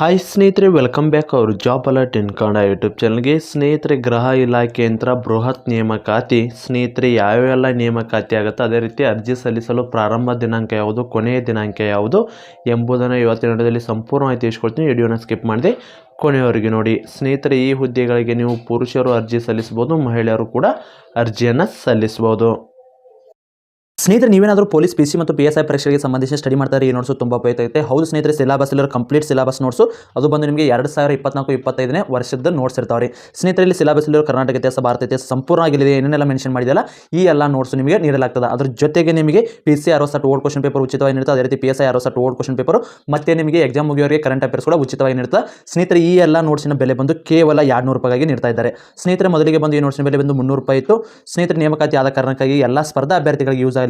Hi ಸ್ನೇಹಿತರೆ welcome back ಅವರು job alert in Kannada YouTube ಚಾನಲ್ಗೆ ಸ್ನೇಹಿತರೆ, ಗೃಹ ಇಲಾಖೆಯಂತ್ರ ಬೃಹತ್ ನೇಮಕಾತಿ, ಸ್ನೇಹಿತರೆ ಯಾವೆಲ್ಲ ನೇಮಕಾತಿ ಆಗುತ್ತೋ ಅದೇ ರೀತಿ ಅರ್ಜಿ ಸಲ್ಲಿಸಲು ಪ್ರಾರಂಭ ದಿನಾಂಕ ಯಾವುದು, ಕೊನೆಯ ದಿನಾಂಕ ಯಾವುದು ಎಂಬುದನ್ನು ಇವತ್ತಿನ ವಿಡಿಯೋದಲ್ಲಿ ಸಂಪೂರ್ಣವಾಗಿ ತಿಳಿಸ್ಕೊಡ್ತೀನಿ. ವಿಡಿಯೋನ ಸ್ಕಿಪ್ ಮಾಡಿದೆ ಕೊನೆಯವರೆಗೆ ನೋಡಿ. ಸ್ನೇಹಿತರೆ, ಈ ಹುದ್ದೆಗಳಿಗೆ ನೀವು ಪುರುಷರು ಅರ್ಜಿ ಸಲ್ಲಿಸ್ಬೋದು ಮಹಿಳೆಯರು ಕೂಡ ಅರ್ಜಿಯನ್ನು ಸಲ್ಲಿಸ್ಬೋದು ಸ್ನೇಹಿತರೆ, ನೀವೇನಾದರೂ ಪೊಲೀಸ್, ಪಿ ಸಿ ಮತ್ತು ಪಿ ಎಸ್ ಐ ಪರೀಕ್ಷೆಗೆ ಸಂಬಂಧಿಸಿ ಸ್ಟಡಿ ಮಾಡ್ತಾರೆ ಈ ನೋಟ್ಸು ತುಂಬ ಉಪಯುಕ್ತ ಆಗುತ್ತೆ. ಹೌದು ಸ್ನೇಹಿತರೆ ಸಿಲಬಸ್ ಇಲ್ಲ ಕಂಪ್ಲೀಟ್ ಸಿಲಬಸ್ ನೋಟ್ಸು ಅದು ಬಂದು ನಿಮಗೆ ಎರಡು ಸಾವಿರ ಇಪ್ಪತ್ನಾಲ್ಕು, ಇಪ್ಪತ್ತೈದನೇ ವರ್ಷದ ನೋಟ್ಸ್ ಇರ್ತಾವೆ ರೀ ಸ್ನೇಹಿತರೆ, ಇಲ್ಲಿ ಸಿಲಬಸ್ ಇಲ್ಲಿರೋ ಕರ್ನಾಟಕ ಇತಿಹಾಸ, ಭಾರತ ಇತಿಹಾಸ ಸಂಪೂರ್ಣ ಆಗಿಲ್ಲ. ಏನೇನೆಲ್ಲ ಮೆನ್ಷನ್ ಮಾಡಿದಲ್ಲ ಈ ಎಲ್ಲ ನೋಟ್ಸ್ ನಿಮಗೆ ನೀಡಲಾಗ್ತದೆ. ಅದ್ರ ಜೊತೆಗೆ ನಿಮಗೆ ಪಿ ಸಿ ಅರವತ್ತು ಓಲ್ಡ್ ಕ್ವಶನ್ ಪೇಪರ್ ಉಚಿತವಾಗಿ ನೀಡುತ್ತೆ. ಅದೇ ರೀತಿ ಪಿ ಎಸ್ ಐ ಅರವತ್ತು ಓಲ್ಡ್ ಕ್ವಶನ್ ಪೇಪರ್ ಮತ್ತೆ ನಿಮಗೆ ಎಕ್ಸಾಮ್ ಮುಗಿಯೋರಿಗೆ ಕರೆಂಟ್ ಅಫೇರ್ಸ್ ಕೂಡ ಉಚಿತವಾಗಿ ನೀಡುತ್ತೆ. ಸ್ನೇಹಿತರೆ, ಈ ಎಲ್ಲ ನೋಟ್ಸಿನ ಬೆಲೆ ಬಂದು ಕೇವಲ ಎರಡ್ನೂರು ರೂಪಾಯಿಗೆ ನೀಡ್ತಾ ಇದ್ದಾರೆ. ಸ್ನೇಹಿತರೆ, ಮೊದಲಿಗೆ ಬಂದು ಈ ನೋಟ್ಸಿನ ಬೆಲೆ ಬಂದು ಮುನ್ನೂರು ರೂಪಾಯಿ ಇತ್ತು. ಸ್ನೇಹಿತರೆ, ನೇಮಕಾತಿ ಆದ ಕಾರಣಕ್ಕಾಗಿ ಎಲ್ಲ ಸ್ಪರ್ಧಾ ಅಭ್ಯರ್ಥಿಗಳಿಗೆ ಯೂಸ್ ಆಗಲಿ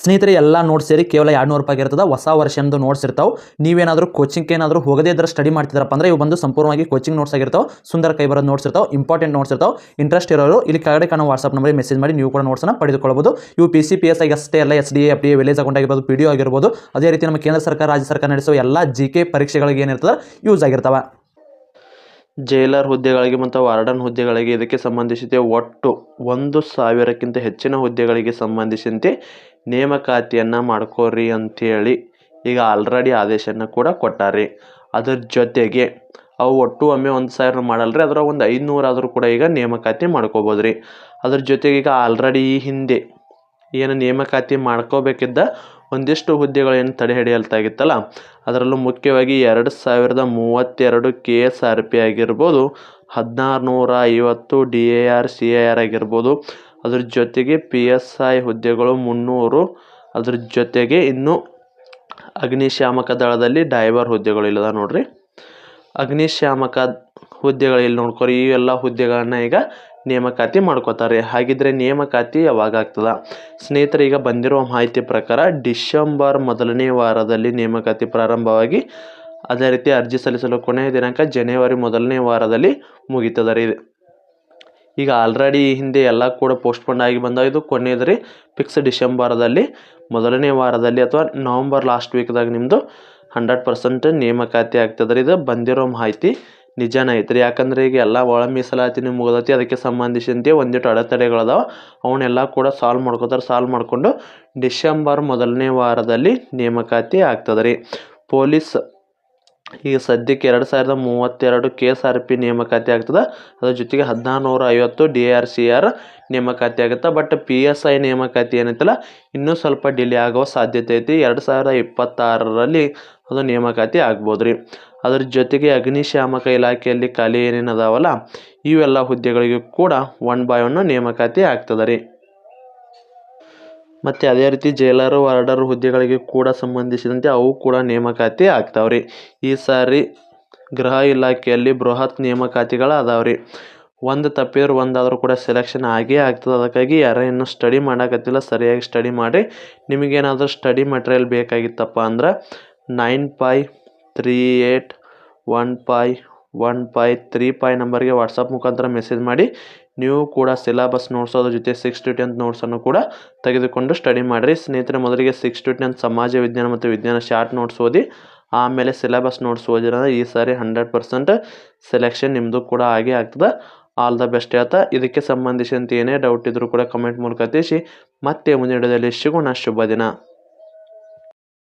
ಸ್ನೇಹಿತರೆ, ಎಲ್ಲ ನೋಟ್ಸ್ ಸೇರಿ ಕೇವಲ ಎರಡು ನೂರು ರೂಪಾಯಿ ಇರ್ತದೆ. ಹೊಸ ವರ್ಷದ ನೋಟ್ಸ್ ಇರ್ತಾವೆ. ನೀವೇನಾದರೂ ಕೋಚಿಂಗ್ ಏನಾದರೂ ಹೋಗದೇ ಇದ್ರೆ ಸ್ಟಡಿ ಮಾಡ್ತಿದ್ರಪ್ಪ ಅಂದ್ರೆ ಇವು ಬಂದು ಸಂಪೂರ್ಣವಾಗಿ ಕೋಚಿಂಗ್ ನೋಟ್ಸ್ ಆಗಿರ್ತಾವೆ. ಸುಂದರ ಕೈ ಬರೋದು ನೋಟ್ಸ್ ಇರ್ತಾವೆ. ಇಂಪಾರ್ಟೆಂಟ್ ನೋಟ್ಸ್ ಇರ್ತಾವೆ. ಇಂಟ್ರೆಸ್ಟ್ ಇರೋರು ಇಲ್ಲಿ ಕೆಳಗಡೆ ಕಾಣೋ ವಾಟ್ಸಪ್ ನಂಬರ್ಗೆ ಮೆಸೇಜ್ ಮಾಡಿ ನೀವು ಕೂಡ ನೋಟ್ಸನ್ನು ಪಡೆದುಕೊಳ್ಳಬಹುದು. ಇವು P C P S I ಅಷ್ಟೇ ಎಲ್ಲ S D F D village account ಆಗಿರ್ಬೋದು ಪಿ ಡಿ ಆಗಿರ್ಬೋದು. ಅದೇ ರೀತಿ ನಮ್ಮ ಕೇಂದ್ರ ಸರ್ಕಾರ, ರಾಜ್ಯ ಸರ್ಕಾರ ನಡೆಸುವ ಎಲ್ಲ ಜಿ ಕೆ ಪರೀಕ್ಷೆಗಳಿಗೆ ಏನಿರ್ತದೆ? ಯೂಸ್ ಆಗಿರ್ತಾವೆ. ಜೈಲರ್ ಹುದ್ದೆಗಳಿಗೆ ಮತ್ತು ವಾರ್ಡನ್ ಹುದ್ದೆಗಳಿಗೆ ಇದಕ್ಕೆ ಸಂಬಂಧಿಸಿದ ಒಟ್ಟು ಒಂದು ಸಾವಿರಕ್ಕಿಂತ ಹೆಚ್ಚಿನ ಹುದ್ದೆಗಳಿಗೆ ಸಂಬಂಧಿಸಿದಂತೆ ನೇಮಕಾತಿಯನ್ನು ಮಾಡ್ಕೋರಿ ಅಂಥೇಳಿ ಈಗ ಆಲ್ರೆಡಿ ಆದೇಶನ ಕೂಡ ಕೊಟ್ಟಾರೆ ಅದರ ಜೊತೆಗೆ ಅವು ಒಟ್ಟು ಒಮ್ಮೆ ಒಂದು ಸಾವಿರ ಮಾಡಲ್ರಿ ಅದ್ರಾಗ ಒಂದು ಐದುನೂರಾದರೂ ಕೂಡ ಈಗ ನೇಮಕಾತಿ ಮಾಡ್ಕೋಬೋದು ರೀ ಅದ್ರ ಜೊತೆಗೆ ಈಗ ಆಲ್ರೆಡಿ ಈ ಹಿಂದೆ ಏನು ನೇಮಕಾತಿ ಮಾಡ್ಕೋಬೇಕಿದ್ದ ಒಂದಿಷ್ಟು ಹುದ್ದೆಗಳೇನು ಏನು ತಡೆ ಹಿಡಿಯಲ್ತಾಗಿತ್ತಲ್ಲ ಅದರಲ್ಲೂ ಮುಖ್ಯವಾಗಿ ಎರಡು ಸಾವಿರದ ಮೂವತ್ತೆರಡು ಕೆ ಎಸ್ ಆರ್ ಪಿ ಆಗಿರ್ಬೋದು ಹದಿನಾರು ನೂರ ಐವತ್ತು D A R C A R ಆಗಿರ್ಬೋದು. ಅದ್ರ ಜೊತೆಗೆ ಪಿ ಎಸ್ ಐ ಹುದ್ದೆಗಳು ಮುನ್ನೂರು. ಅದ್ರ ಜೊತೆಗೆ ಇನ್ನು ಅಗ್ನಿಶಾಮಕ ದಳದಲ್ಲಿ ಡೈವರ್ ಹುದ್ದೆಗಳು ಇಲ್ಲದ ನೋಡ್ರಿ. ಅಗ್ನಿಶಾಮಕ ಹುದ್ದೆಗಳು ಇಲ್ಲಿ ನೋಡ್ಕೊರಿ ಈ ಎಲ್ಲ ಹುದ್ದೆಗಳನ್ನ ಈಗ ನೇಮಕಾತಿ ಮಾಡ್ಕೋತಾರೆ. ಹಾಗಿದ್ರೆ ನೇಮಕಾತಿ ಯಾವಾಗ ಆಗ್ತದ? ಸ್ನೇಹಿತರೆ, ಈಗ ಬಂದಿರುವ ಮಾಹಿತಿ ಪ್ರಕಾರ ಡಿಸೆಂಬರ್ ಮೊದಲನೇ ವಾರದಲ್ಲಿ ನೇಮಕಾತಿ ಪ್ರಾರಂಭವಾಗಿ ಅದೇ ರೀತಿ ಅರ್ಜಿ ಸಲ್ಲಿಸಲು ಕೊನೆಯ ದಿನಾಂಕ ಜನವರಿ ಮೊದಲನೇ ವಾರದಲ್ಲಿ ಮುಗೀತದ ರೀ ಈಗ ಆಲ್ರೆಡಿ ಹಿಂದೆ ಎಲ್ಲ ಕೂಡ ಪೋಸ್ಟ್ಪೋಂಡ್ ಆಗಿ ಬಂದಾವ ಇದು ಕೊನೆಯದ್ರಿ. ಫಿಕ್ಸ್ ಡಿಸೆಂಬರದಲ್ಲಿ ಮೊದಲನೇ ವಾರದಲ್ಲಿ ಅಥವಾ ನವಂಬರ್ ಲಾಸ್ಟ್ ವೀಕ್ದಾಗ ನಿಮ್ಮದು ಹಂಡ್ರೆಡ್ ಪರ್ಸೆಂಟ್ ನೇಮಕಾತಿ ಆಗ್ತದೆ ರೀ ಇದು ಬಂದಿರೋ ಮಾಹಿತಿ ನಿಜಾನ ಐತ್ರಿ. ಯಾಕಂದ್ರೆ ಈಗ ಎಲ್ಲ ಒಳ ಮೀಸಲಾತಿನೂ ಮುಗಿದೈತಿ ಅದಕ್ಕೆ ಸಂಬಂಧಿಸಿದಂತೆ ಒಂದಿಷ್ಟು ಅಡೆತಡೆಗಳದಾವೆ ಅವನ್ನೆಲ್ಲ ಕೂಡ ಸಾಲ್ವ್ ಮಾಡ್ಕೋತಾರೆ. ಸಾಲ್ವ್ ಮಾಡಿಕೊಂಡು ಡಿಸೆಂಬರ್ ಮೊದಲನೇ ವಾರದಲ್ಲಿ ನೇಮಕಾತಿ ಆಗ್ತದೆ ರೀ ಪೊಲೀಸ್ ಈಗ ಸದ್ಯಕ್ಕೆ ಎರಡು ಸಾವಿರದ ಮೂವತ್ತೆರಡು ಕೆ ಎಸ್ ಆರ್ ಪಿ ನೇಮಕಾತಿ ಆಗ್ತದೆ. ಅದ್ರ ಜೊತೆಗೆ ಹದಿನಾರು ನೂರ ಐವತ್ತು ಡಿ ಆರ್ ಸಿ ಆರ್ ನೇಮಕಾತಿ ಆಗುತ್ತೆ. ಬಟ್ ಪಿ ಎಸ್ ಐ ನೇಮಕಾತಿ ಏನೈತಲ್ಲ, ಇನ್ನೂ ಸ್ವಲ್ಪ ಡಿಲೇ ಆಗೋ ಸಾಧ್ಯತೆ ಐತಿ. ಎರಡು ಸಾವಿರದ ಇಪ್ಪತ್ತಾರರಲ್ಲಿ ಅದು ನೇಮಕಾತಿ ಆಗ್ಬೋದು ರೀ ಅದ್ರ ಜೊತೆಗೆ ಅಗ್ನಿಶಾಮಕ ಇಲಾಖೆಯಲ್ಲಿ ಖಾಲಿ ಏನೇನು ಅದಾವಲ್ಲ ಇವೆಲ್ಲ ಹುದ್ದೆಗಳಿಗೂ ಕೂಡ ಒನ್ ಬೈ ಒನ್ ನೇಮಕಾತಿ ಆಗ್ತದೆ ರೀ. ಮತ್ತು ಅದೇ ರೀತಿ ಜೈಲರು ವಾರ್ಡರ್ ಹುದ್ದೆಗಳಿಗೆ ಕೂಡ ಸಂಬಂಧಿಸಿದಂತೆ ಅವು ಕೂಡ ನೇಮಕಾತಿ ಆಗ್ತಾವೆ ರೀ. ಈ ಸಾರಿ ಗೃಹ ಇಲಾಖೆಯಲ್ಲಿ ಬೃಹತ್ ನೇಮಕಾತಿಗಳು ಅದಾವೆ ರೀ. ಒಂದು ತಪ್ಪಿದ್ರೆ ಒಂದಾದರೂ ಕೂಡ ಸೆಲೆಕ್ಷನ್ ಆಗೇ ಆಗ್ತದೆ. ಅದಕ್ಕಾಗಿ ಯಾರೇ ಇನ್ನೂ ಸ್ಟಡಿ ಮಾಡೋಕತ್ತಿಲ್ಲ, ಸರಿಯಾಗಿ ಸ್ಟಡಿ ಮಾಡಿ ನಿಮಗೇನಾದರೂ ಸ್ಟಡಿ ಮಟೀರಿಯಲ್ ಬೇಕಾಗಿತ್ತಪ್ಪ ಅಂದ್ರೆ nine five three eight one five one five three five ನಂಬರ್ಗೆ ವಾಟ್ಸಪ್ ಮುಖಾಂತರ ಮೆಸೇಜ್ ಮಾಡಿ. ನೀವು ಕೂಡ ಸಿಲೆಬಸ್ ನೋಟ್ಸ್ ಅದ್ರ ಜೊತೆ ಸಿಕ್ಸ್ ಟು ಟೆಂತ್ ನೋಟ್ಸನ್ನು ಕೂಡ ತೆಗೆದುಕೊಂಡು ಸ್ಟಡಿ ಮಾಡಿರಿ. ಸ್ನೇಹಿತರೆ, ಮೊದಲಿಗೆ ಸಿಕ್ಸ್ ಟು ಟೆಂತ್ ಸಮಾಜ ವಿಜ್ಞಾನ ಮತ್ತು ವಿಜ್ಞಾನ ಶಾರ್ಟ್ ನೋಟ್ಸ್ ಓದಿ. ಆಮೇಲೆ ಸಿಲೆಬಸ್ ನೋಟ್ಸ್ ಓದಿರೋದ್ರೆ ಈ ಸಾರಿ ಹಂಡ್ರೆಡ್ ಪರ್ಸೆಂಟ್ ಸೆಲೆಕ್ಷನ್ ನಿಮ್ಮದು ಕೂಡ ಆಗೇ ಆಗ್ತದೆ. ಆಲ್ ದ ಬೆಸ್ಟ್ ಹೇಳ್ತಾ. ಇದಕ್ಕೆ ಸಂಬಂಧಿಸಿದಂತೆ ಏನೇ ಡೌಟ್ ಇದ್ದರೂ ಕೂಡ ಕಮೆಂಟ್ ಮೂಲಕ ತಿಳಿಸಿ. ಮತ್ತೆ ಮುಂದಿನ ವಿಡಿಯೋದಲ್ಲಿ ಸಿಗೋಣ. ಶುಭ ದಿನ.